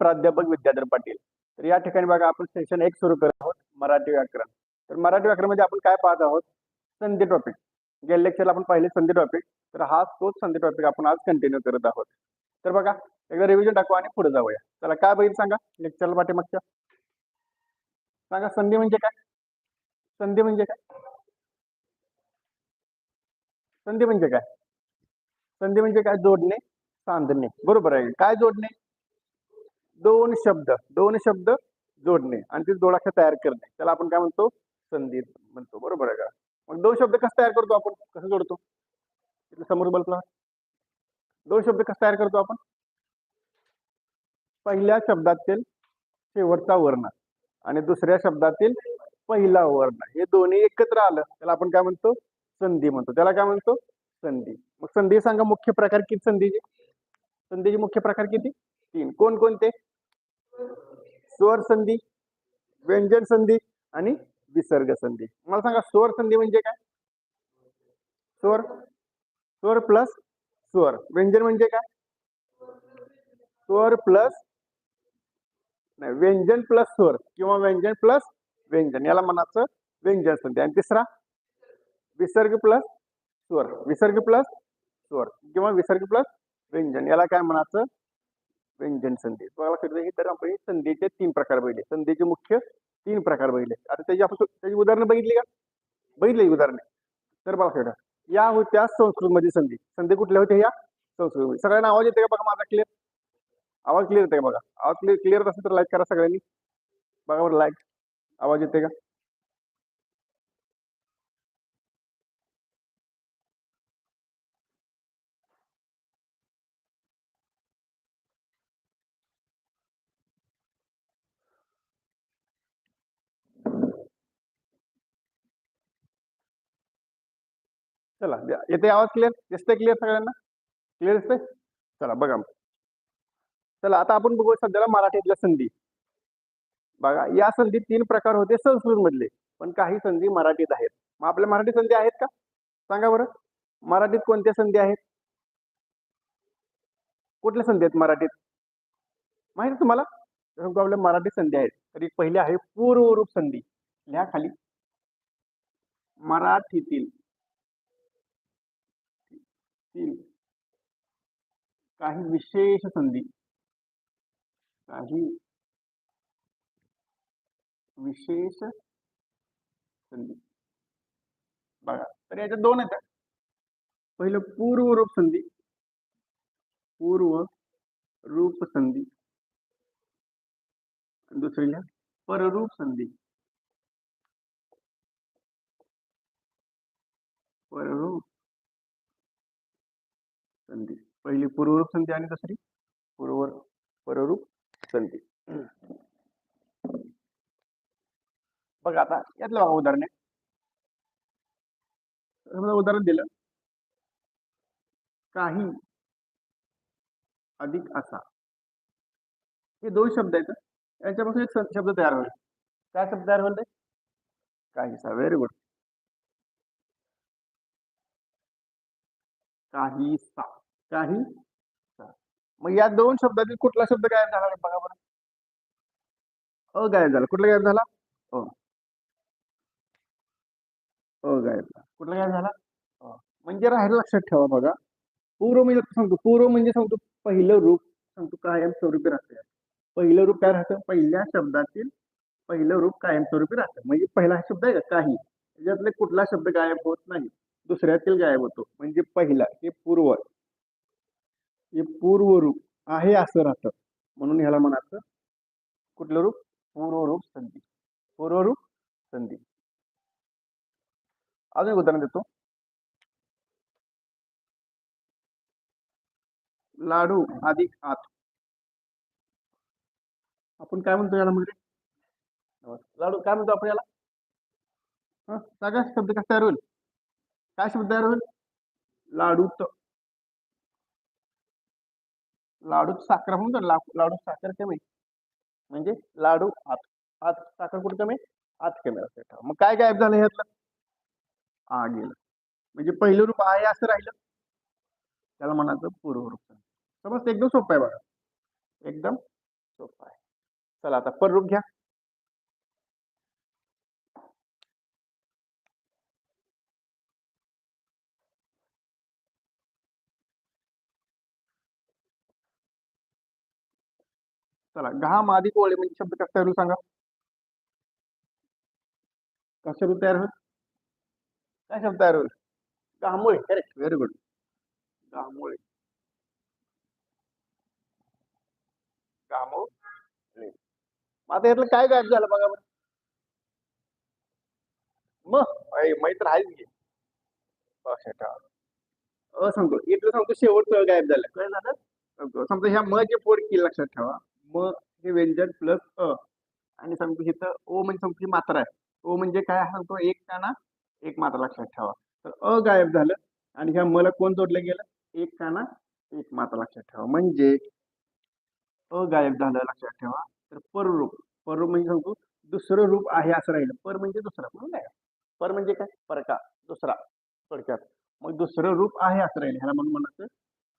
प्राध्यापक विद्याधर पाटील. तर या ठिकाणी बघा आपण सेशन एक सुरू करत आहोत मराठी व्याकरण. तर मराठी व्याकरणमध्ये आपण काय पाहत आहोत? संधी टॉपिक गेल्या लेक्चरला आपण पाहिले संधी टॉपिक तर हा तोच संधी टॉपिक आपण आज कंटिन्यू करत आहोत. तर बघा एकदा रिव्हिजन टाकू आणि पुढे जाऊया. चला काय बघितलं सांगा? लेक्चरला पाठीमागच्या. सांगा संधी म्हणजे काय? संधी म्हणजे काय? संधी म्हणजे काय? संधी म्हणजे काय? जोडणे सांधणे. बरोबर आहे. काय जोडणे? दोन शब्द दोन शब्द जोडणे आणि ते जोडाक्षर तयार करणे. त्याला आपण काय म्हणतो? संधी म्हणतो. बरोबर आहे का? मग दोन शब्द कसं तयार करतो आपण? कसं जोडतो? समोर बल्कला दोन शब्द कसं तयार करतो आपण? पहिल्या शब्दातील शेवटचा वर्ण आणि दुसऱ्या शब्दातील पहिला वर्ण. हे दोन्ही एकत्र आलं. त्याला आपण काय म्हणतो? संधी म्हणतो. त्याला काय म्हणतो? संधी. मग संधी सांगा मुख्य प्रकार किती संधीचे? संधीचे मुख्य प्रकार किती? तीन. कोण कोणते स्वर संधी व्यंजन संधी आणि विसर्ग संधी. मला सांगा स्वर संधी म्हणजे काय? स्वर स्वर प्लस स्वर. व्यंजन म्हणजे काय? स्वर प्लस नाही व्यंजन प्लस स्वर किंवा व्यंजन प्लस व्यंजन. याला म्हणायचं व्यंजन संधी. आणि तिसरा विसर्ग प्लस स्वर. विसर्ग प्लस स्वर किंवा विसर्ग प्लस व्यंजन. याला काय म्हणायचं? व्यंजन संधी तुम्हाला लक्षात ही तर आपण संधीचे तीन प्रकार बघितले संधीचे मुख्य तीन प्रकार बघितले आता त्याची आपण त्याची उदाहरणं बघितली का बघितली उदाहरणे। तर बघा खेळ या होत्या संस्कृत मध्ये संधी। संधी कुठल्या होत्या या? संस्कृत मध्ये सगळ्यांना आवाज़ येते का बघा माझा क्लिअर आवाज़ क्लिअर येते का बघा? आवाज़ क्लिअर क्लिअर असेल करा सगळ्यांनी. बघा लाईक आवाज़ येते का? चला येते आवाज क्लिअर दिसतंय क्लिअर सगळ्यांना? क्लिअर दिसतंय? चला बघा चला आता आपण बघू सध्याला मराठीतल्या संधी. बघा या संधी तीन प्रकार होते संस्कृत मधले पण काही संधी मराठीत आहेत. मग आपल्या मराठी संधी आहेत का? सांगा बरं. मराठीत कोणत्या संधी आहेत? कुठल्या संधी आहेत मराठीत? माहिती आहे तुम्हाला? आपल्या मराठी संधी आहेत. तर एक पहिली आहे पूर्वरूप संधी. लिहा खाली. मराठीतील तील काही विशेष संधी काही विशेष संधी. बघा तर याच्यात दोन आहेत पहिलं पूर्व रूप संधी पूर्व रूप संधी. दुसरी पररूप संधी. पररूप संधी. पहिली पूर्वरूप संधी आणि दुसरी पूर्व पररूप संधी. बघा आता यातलं बघा उदाहरण समजा उदाहरण दिलं. काही अधिक असा. हे दोन शब्द आहेत. याच्यापासून एक शब्द तयार होईल. काय शब्द तयार होईल काहीसा. व्हेरी गुड काहीसा. काही? मग या दोन शब्दातील कुठला शब्द गायब झाला बघा बरं. अ गायब झाला. कुठला गायब झाला? हो. अ अ गायब झाला. कुठला गायब झाला? हो. म्हणजे राहायला लक्षात ठेवा बघा. पूर्व म्हणजे सांगतो. पूर्व म्हणजे सांगतो पहिलं रूप. सांगतो कायम स्वरूपी राहतं. पहिलं रूप काय राहतं? पहिल्या शब्दातील पहिलं रूप कायमस्वरूपी राहतं. म्हणजे पहिला शब्द आहे का? काही. त्याच्यातले कुठला शब्द गायब होत नाही. दुसऱ्यातील गायब होतो. म्हणजे पहिला हे पूर्व. हे पूर्व रूप आहे असं राहतं. म्हणून ह्याला म्हणायचं कुठलं रूप? पूर्वरूप संधी. पूर्वरूप संधी. अजून एक उदाहरण देतो. लाडू अधिक आत. आपण काय म्हणतो याला म्हणजे लाडू काय म्हणतो आपण याला? हा? शब्द कसा तयार होईल? काय शब्द तयार होईल? लाडूत लाडूत साखर म्हणतो ना, ला- लाडूत साखर कमी. म्हणजे लाडू आत आत साखर कुठे कमी? आत कमी असते. मग काय गायब झालं ह्यातलं? आ गेलं म्हणजे पहिलं रूप आहे असं राहिलं. त्याला म्हणायचं पूर्वरूप. समज एकदम सोपं आहे बघा. एकदम सोपं आहे. चला आता पररूप घ्या. चला, घाम अधिक ओळे म्हणजे शब्द कसा होईल सांगा कशा रूप तयार होईल काय शब्द तयार होईल घामोळे करेक्ट व्हेरी गुड घामोळे. घामोळे? आता यातलं काय गायब झालं बघा बरं. मग? मैत्र आहेच घे सांगतो. इथलं सांगतो, शेवटचं गायब झालं. काय झालं समजा ह्या म जे फोड लक्षात ठेवा. म हे व्यंजन प्लस अ. आणि सांगतो इथं ओ म्हणजे सांगतो ही मात्रा. आहे ओ म्हणजे काय? सांगतो एक काना एक मात्रा लक्षात ठेवा. तर अ गायब झालं आणि ह्या मला कोण जोडलं गेलं? एक काना एक मात्रा लक्षात ठेवा. म्हणजे अ गायब झालं लक्षात ठेवा. तर पररूप पररूप म्हणजे सांगतो दुसरं रूप आहे असं राहिलं. पर म्हणजे दुसरं म्हणून काय पर म्हणजे काय? परका. दुसरा. थोडक्यात. मग दुसरं रूप आहे असं राहिलं. ह्याला म्हणून म्हणायचं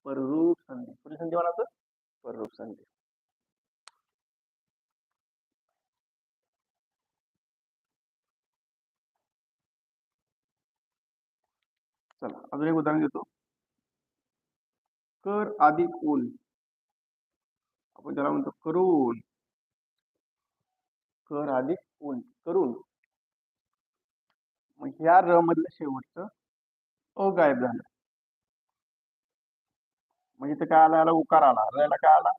पररूप संधी. कुठली संधी म्हणायचं पररूप संधी. चला अजून एक उदाहरण देतो कर अधिक ऊन. आपण त्याला म्हणतो करून. कर अधिक ऊन करून. मग ह्या र मधलं शेवटचं अ गायब झालं. म्हणजे इथं काय आला? याला उकार आला. याला काय आला?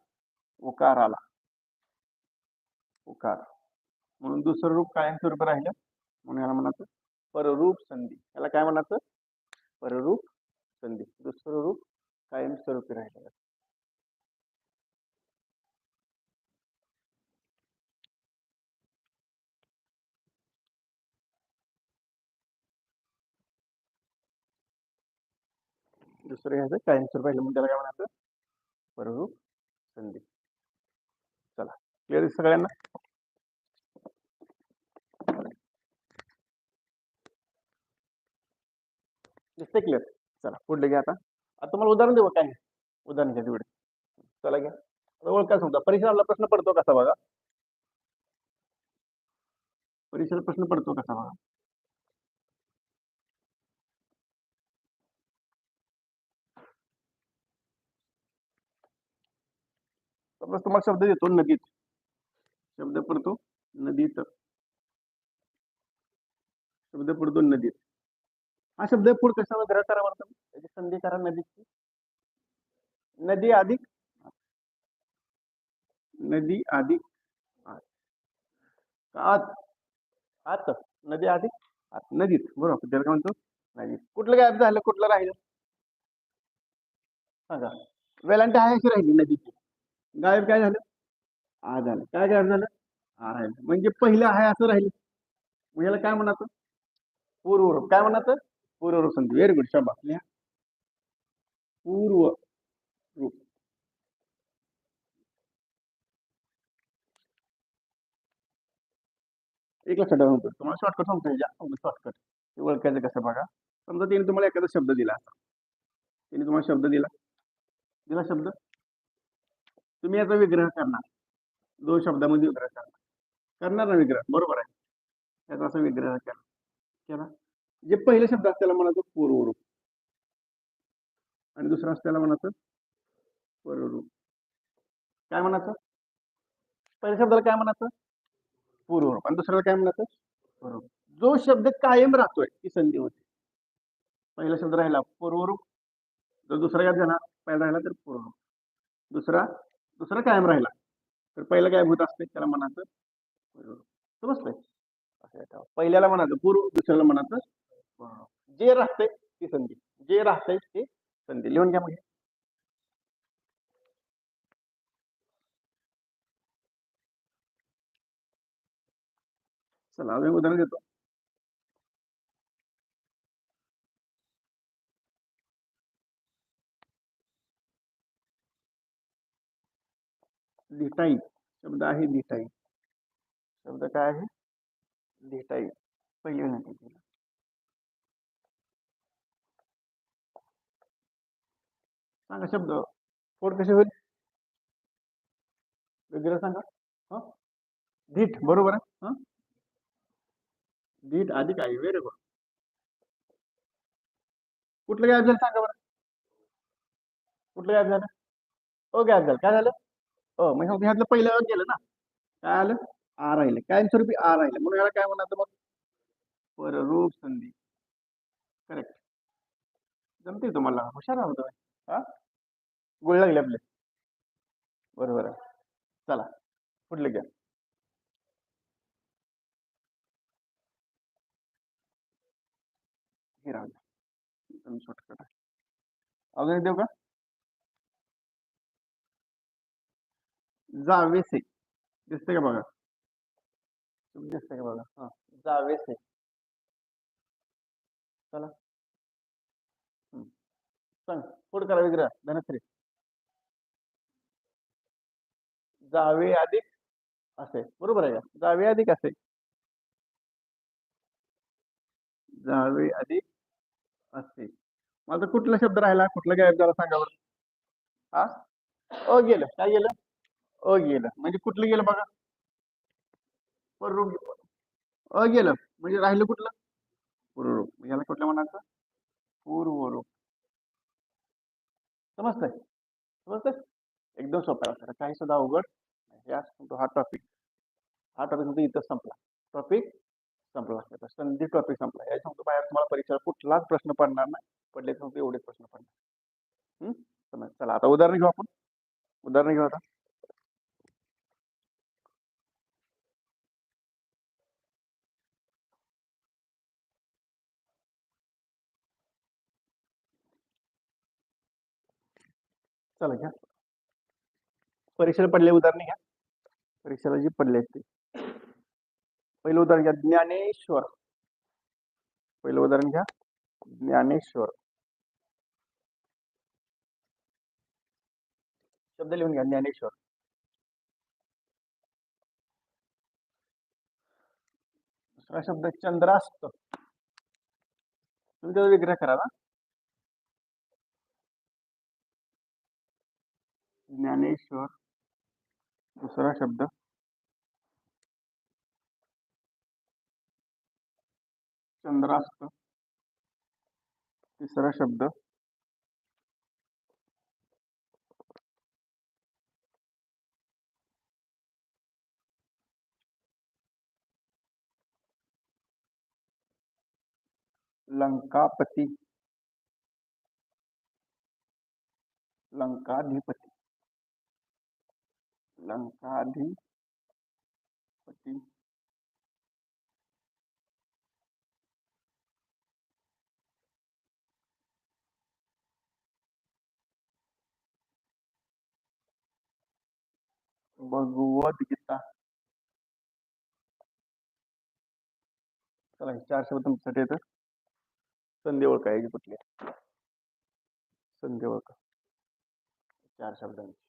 उकार आला. उकार. म्हणून दुसरं रूप कायमस्वरूपी राहिलं. म्हणून याला म्हणायचं पररूप संधी. याला काय म्हणायचं? पररूप संधी दुसरं रूप कायमस्वरूपी राहिलं दुसरं घ्यायचं कायमस्वरूप राहिलं. म्हणून त्याला काय म्हणायचं? पररूप संधी. चला. क्लिअर सगळ्यांना? दिसते क्लिअर चला पुढले घ्या आता आता तुम्हाला उदाहरण देऊ काय उदाहरण घ्या तेवढे चला आता ओळखा समजा परीक्षेला प्रश्न पडतो कसा बघा प्रश्न पडतो कसा समजा तुम्हाला शब्द देतो नदीत शब्द पडतो नदीत शब्द पडतो नदीत हा शब्द पुढ तुम्ही? त्याची संधी करा नदीची. नदी अधिक नदी अधिक आत. आत? नदी अधिक आत. नदीत. बरोबर. त्याला काय म्हणतो? नदीत. कुठलं गायब झालं? कुठलं राहिलं? सांगा. वेलांटी आहे अशी राहिली नदीची? गायब काय झालं? आ झालं. काय गायब झालं? आ राहिलं. म्हणजे पहिलं आहे असं राहिलं. याला काय म्हणायचं? पूर्वरूप काय म्हणायचं पूर्वरूप संधी व्हेरी गुड शब्द लिहा पूर्व रूप एक लक्षात ठेवा तुम्हाला शॉर्टकट सांगतो शॉर्टकट ते ओळखायचं कसं बघा. समजा तिने तुम्हाला एखादा शब्द दिला. तिने तुम्हाला शब्द दिला. दिला शब्द? तुम्ही याचा विग्रह करणार. दोन शब्दामध्ये विग्रह करणार. करणार ना विग्रह? बरोबर आहे. त्याचा असा विग्रह केला केला? जे पहिले शब्द असतात त्याला म्हणायचं पूर्वरूप. आणि दुसरा असतं त्याला म्हणायचं पररूप. काय म्हणायचं? पहिल्या शब्दाला काय म्हणायचं? पूर्वरूप. आणि दुसऱ्याला काय म्हणायचं? पूर्वरूप जो शब्द कायम राहतोय ती संधी होते. पहिला शब्द राहिला पूर्वरूप. जर दुसरा काय झाला पहिला राहिला तर पूर्वरूप. दुसरा दुसरा कायम राहिला तर पहिलं काय होत असते त्याला म्हणायचं पूर्वरूप समजलंय असं पहिल्याला म्हणायचं पूर्व दुसऱ्याला म्हणायचं जे राहतंय ती संधी. जे राहतंय ते संधी. लिहून घ्या मग चला अजून उदाहरण देतो. लिटाई. शब्द आहे लिटाई. शब्द काय आहे? लिटाई. पहिली विनंती सांगा शब्द. पोट कसे होईल? वेगळं सांगा. हा? धीट बरोबर आहे? हा? धीट अधिक आहे व्हेरी गुड कुठलं गॅप झालं सांगा बरं? कुठलं गॅप झालं? ओ गॅप झालं. काय झालं? हो मग सांगतो ह्यातलं पहिलं गेलं ना. काय आलं? आ राहिलं. कायमस्वरूपी आ राहिलं. म्हणून याला काय म्हणायचं मग? पररूप संधी. करेक्ट जमते तुम्हाला? हुशार आहोत हा? गोळ लागले आपले. बरोबर आहे. चला कुठले घ्या. हे राहू द्या. शॉर्टकट आहे. अजून देऊ का? जावेसे. दिसते का बघा? तुम्ही दिसते का बघा? हा जावेसे. चला. सांग फोड करा विग्रह धनश्री. जावे अधिक असे. बरोबर आहे का? जावे अधिक असे. जावे अधिक असे. माझा कुठला शब्द राहिला? कुठला गायब झाला सांगा बरं. हा? अ गेलं. काय गेलं? अ गेलं. म्हणजे कुठलं गेलं बघा? पररूप अ गेलं. म्हणजे राहिलं कुठलं? पूर्वरूप याला कुठलं म्हणायचं? पूर्वरूप समजतंय? समजतंय? एकदम सोपं आहे. काही सुद्धा अवघड टॉपिक हा टॉपिक संपला टॉपिक संपला टॉपिक संपला परीक्षा प्रश्न पडणार नाही तर सांगतो एवढेच प्रश्न? समज. चला आता उदाहरण घेऊ आपण उदाहरण घेऊ आता चला घ्या परीक्षेला पडले उदाहरण घ्या परीक्षेला जी पडले असते पहिलं उदाहरण घ्या ज्ञानेश्वर. पहिलं उदाहरण घ्या ज्ञानेश्वर. शब्द लिहून घ्या ज्ञानेश्वर. दुसरा शब्द चंद्रास्त. तुम्ही त्याचा विग्रह करा ना. ज्ञानेश्वर. दुसरा शब्द चंद्रास्त तिसरा शब्द लंकापती लंकाधिपती लंकाधिपती भगवद्गीता चला हे चार शब्द तुमच्यासाठी येतात संधी ओळखायची कुठली संधी ओळख चार शब्दांची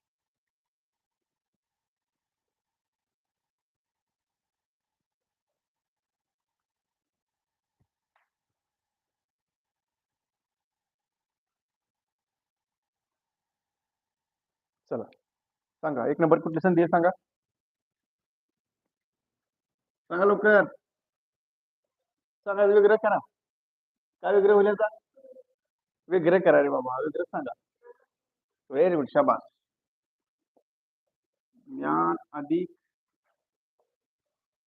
चला. सांगा एक नंबर कुठली संधी आहे सांगा. सांगा लवकर. सांगा वेगळं करा. काय वेगळं होईल याचा? विग्रह करा रे बाबा वेगळं सांगा. व्हेरी गुड शाबास. ज्ञान अधिक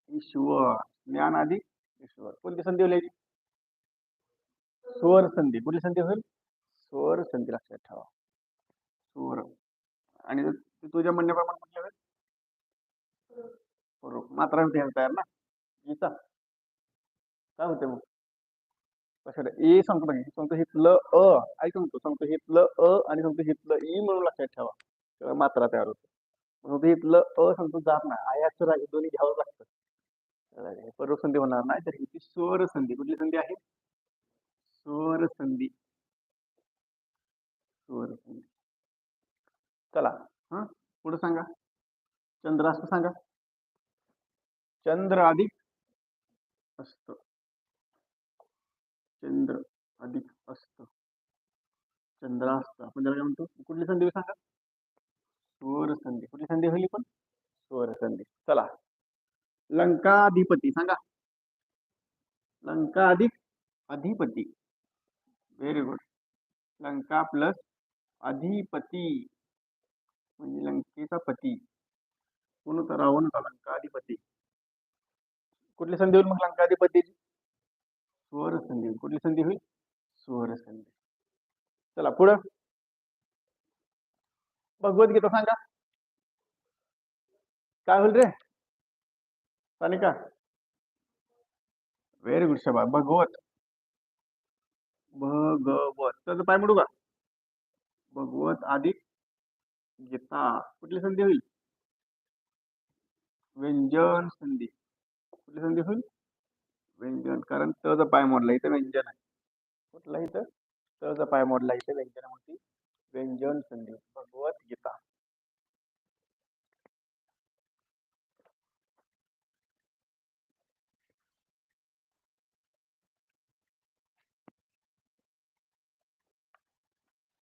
ईश्वर. ज्ञान अधिक ईश्वर. कोणती संधी होईल स्वर संधी. कुठली संधी होईल? स्वर संधी लक्षात ठेवा. स्वर आणि तुझ्या म्हणण्याप्रमाणे म्हटलं बरोबर. मात्रा होते तयार ना? गीता काय होते मग? कशाला? ए सांगतो बघ सांगतो हितलं अ. ऐक सांगतो सांगतो हितलं अ आणि सांगतो हितलं ई म्हणून लक्षात ठेवा. तेव्हा मात्रा तयार होते. सांगतो हितलं अ सांगतो जात नाही. आयाचं राग दोन्ही घ्यावं लागतं. पर्व संधी होणार नाही तर ही स्वर संधी. कुठली संधी आहे? स्वर संधी स्वर संधी चला हा पुढे सांगा. चंद्र चंद्रास्त सांगा. चंद्र अधिक असत. चंद्र अधिक असत. चंद्रास्त आपण त्याला काय म्हणतो? कुठली संधी सांगा? स्वर संधी. कुठली संधी होईल पण? स्वर संधी. चला. लंकाधिपती सांगा. लंका अधिक अधिपती. व्हेरी गुड लंका प्लस अधिपती. म्हणजे लंकेचा पती. कोण होता? रावण होता लंकाधिपती. कुठली संधी होईल मग लंकाधिपती स्वर संधी होईल कुठली संधी होईल? स्वर संधी चला पुढं. भगवद्गीता सांगा. काय होईल रे? सानिका? व्हेरी गुड शबा. भगवत. भगवत. त्याचं पाय म्हणू का? भगवत अधिक गीता. कुठली संधी होईल? व्यंजन संधी. कुठली संधी होईल? व्यंजन. कारण तज पाय मोडला इथं व्यंजन आहे. कुठला इथं? तज पाय मोडला इथे व्यंजनामध्ये व्यंजन संधी. भगवत गीता.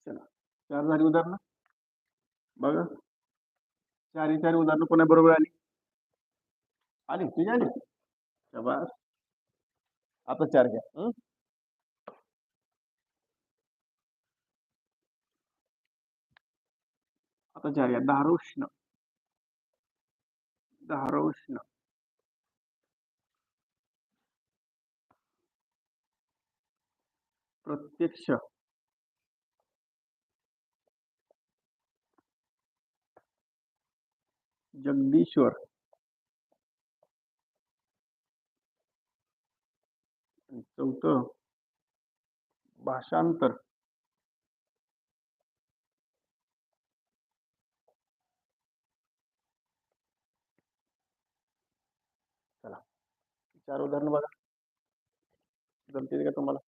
चला. चार झाली उदाहरणं? बघा. चारी चारी उदाहरणं कोणा बरोबर आली. आली तुझी आली शबास. आता चार घ्या. आता चार घ्या. दारुष्ण दारुष्ण प्रत्यक्ष. जगदीश्वर आणि चौथं भाषांतर चला चार उदाहरणं बघा जमतील का तुम्हाला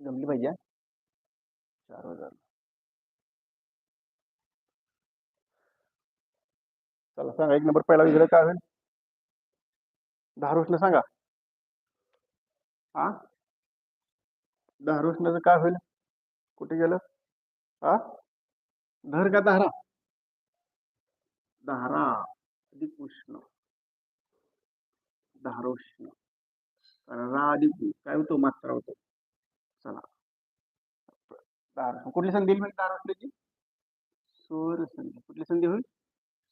जमली पाहिजे हा? चार उदाहरणं चला सांगा एक नंबर पहिला विग्रह काय होईल? धारोष्ण सांगा. हा धारोष्णाचं काय होईल? कुठे गेलं? हा धर का धारा धारा अधिक उष्ण धारोष्ण कारण रा अधिक काय होतो? मात्रा होतो. चला. धारोष्ण कुठली संधी होईल धारोष्णाची सूर्य संधी कुठली संधी होईल?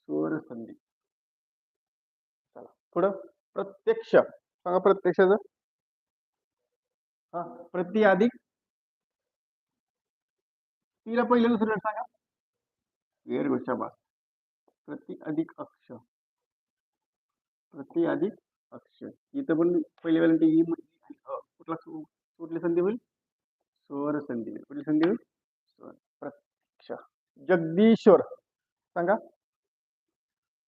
स्वर संधी. चला पुढं. प्रत्यक्ष. सांगा प्रत्यक्षाचं. हा प्रति अधिक तिला पहिलं दुसरं सांगा. वेर गोष्ट प्रति अधिक अक्ष. प्रति अधिक अक्ष. इथं पण पहिल्या वेळेला ई कुठला कुठली संधी होईल? स्वर संधी. होईल कुठली संधी होईल? स्वर प्रत्यक्ष. जगदीश्वर. सांगा.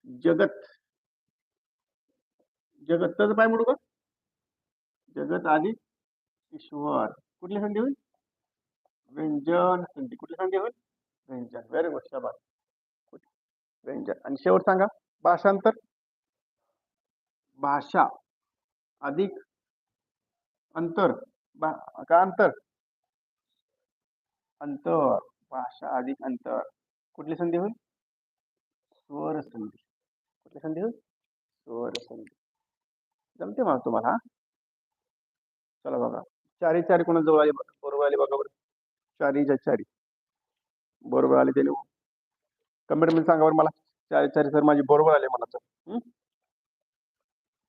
जगत. जगत तर पाय म्हणू का? जगत अधिक ईश्वर. कुठली संधी होईल? व्यंजन संधी. कुठली संधी होईल? व्यंजन. व्हेरी गुड शाबाद व्यंजन. आणि शेवट सांगा. भाषांतर भाषा. अधिक अंतर. बा का अंतर? अंतर. भाषा अधिक अंतर. कुठली संधी होईल? स्वर संधी. कुठली संधी होईल स्वर संधी. जमते मला तुम्हाला हा. चला बघा. चारी चारी कोणा जवळ आली बघा. बरोबर आली बघा बरं. चारीच्या चारी बरोबर आले त्याने कमेंटमध्ये सांगा बरं मला. चारी चारी सर माझी बरोबर आले मला सर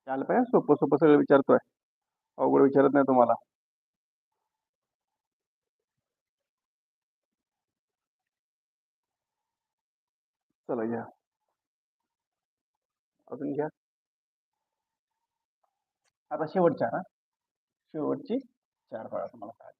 चाल पाहिजे सोपं सोपं सगळं विचारतोय. अवघड विचारत नाही तुम्हाला. चला घ्या. अजून घ्या. आता शेवट चार हा. शेवटची चार फळा तुम्हाला काय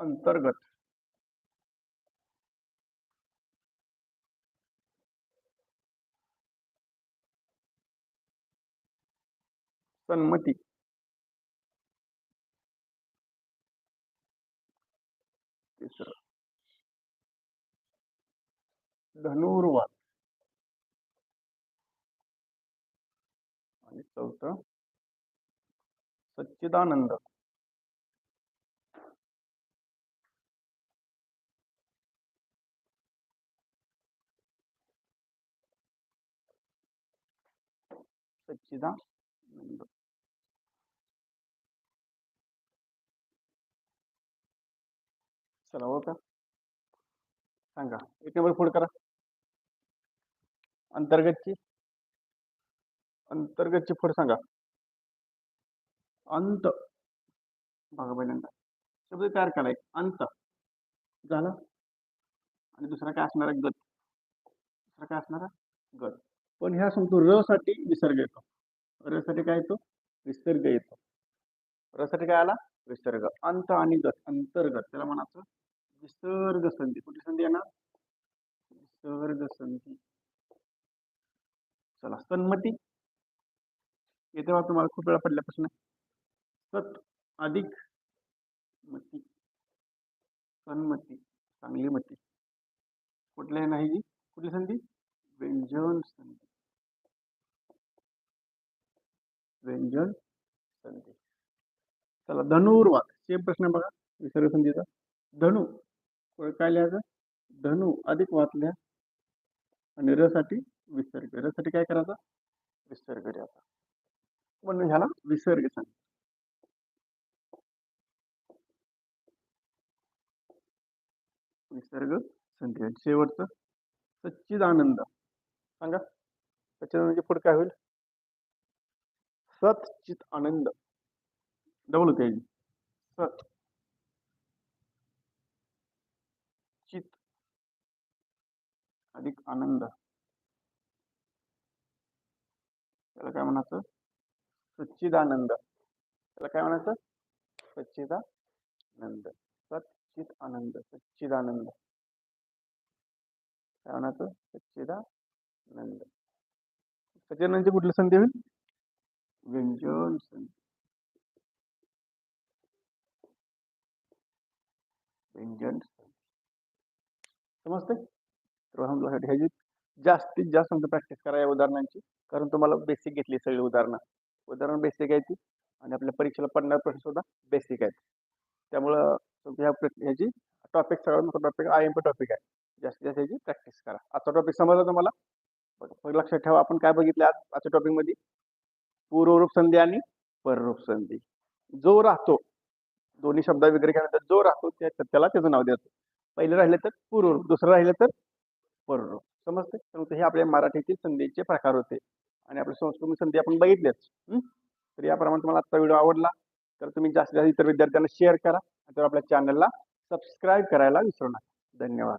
अंतर्गत. संमती धनुर्वाद आणि चौथं. सच्चिदानंद. सच्चिदानंद चला हो का सांगा. एक नंबर फोड करा. अंतर्गतची. अंतर्गतची फोड सांगा. अंत. बघा पहिल्यांदा. शब्द तयार करा एक. अंत. झालं? आणि दुसरा काय असणार आहे? गत. दुसरा काय असणार आहे? गत. पण ह्या सांगतो र साठी विसर्ग येतो. र साठी काय येतो? विसर्ग येतो. र साठी काय आला? विसर्ग. अंत आणि गत. अंतर्गत. त्याला म्हणायचं विसर्ग संधी. कुठली संधी येणार विसर्ग संधी. चला सन्मती. येते बा तुम्हाला खूप वेळा पडल्यापासून. सत अधिक मती. सन्मती. चांगली मती. कुठल्या नाही जी? कुठली संधी? व्यंजन संधी. व्यंजन संधी. चला धनुर्वाद. सेम प्रश्न बघा विसर्ग संधीचा. धनु. पुढे धनु अधिक वाचल्या आणि र साठी विसर्ग. र साठी काय करायचा? विसर्ग द्यायचा. म्हणून ह्याला? विसर्ग सांग. विसर्ग संधी शेवटचं सच्चिद आनंद सांगा सच्चिदानंदचे म्हणजे पुढे काय होईल? सतचित आनंद डबल होते. सत चित अधिक आनंद त्याला काय म्हणायचं सच्चिदानंद त्याला काय म्हणायचं सच्चिदानंद सच्चित आनंद सच्चिदानंद काय म्हणायचं सच्चिदानंद सच्चिदानंदची कुठली संधी होईल व्यंजन संधी व्यंजन संधी समजते समजण्यासाठी ह्याची जास्तीत जास्त तुमचं प्रॅक्टिस करा या उदाहरणांची कारण तुम्हाला बेसिक घेतली सगळी उदाहरणं. उदाहरण बेसिक आहे ती आणि आपल्या परीक्षेला पडणार प्रश्न सुद्धा बेसिक आहेत. त्यामुळं ह्या प्र- ह्याची टॉपिक सगळ्यात मोठा topic I M P topic आहे. जास्तीत जास्त ह्याची प्रॅक्टिस करा. आजचा टॉपिक समजला तुम्हाला? बघा, लक्षात ठेवा आपण काय बघितलं आज? आजच्या टॉपिकमध्ये पूर्वरूप संधी आणि पररूप संधी. जो राहतो दोन्ही शब्द वगैरे घ्यानंतर जो राहतो त्या त्याला त्याचं नाव देतो. पहिले राहिले तर पूर्वरूप दुसरं राहिलं तर बरोबर. समजते तर हे आपल्या मराठीतील संधीचे प्रकार होते आणि आपल्या संस्कृत संधी आपण बघितल्याच तर याप्रमाणे तुम्हाला आजचा व्हिडिओ आवडला तर तुम्ही जास्तीत जास्त इतर विद्यार्थ्यांना शेअर करा आणि तर आपल्या चॅनलला सबस्क्राईब करायला विसरू नका. धन्यवाद.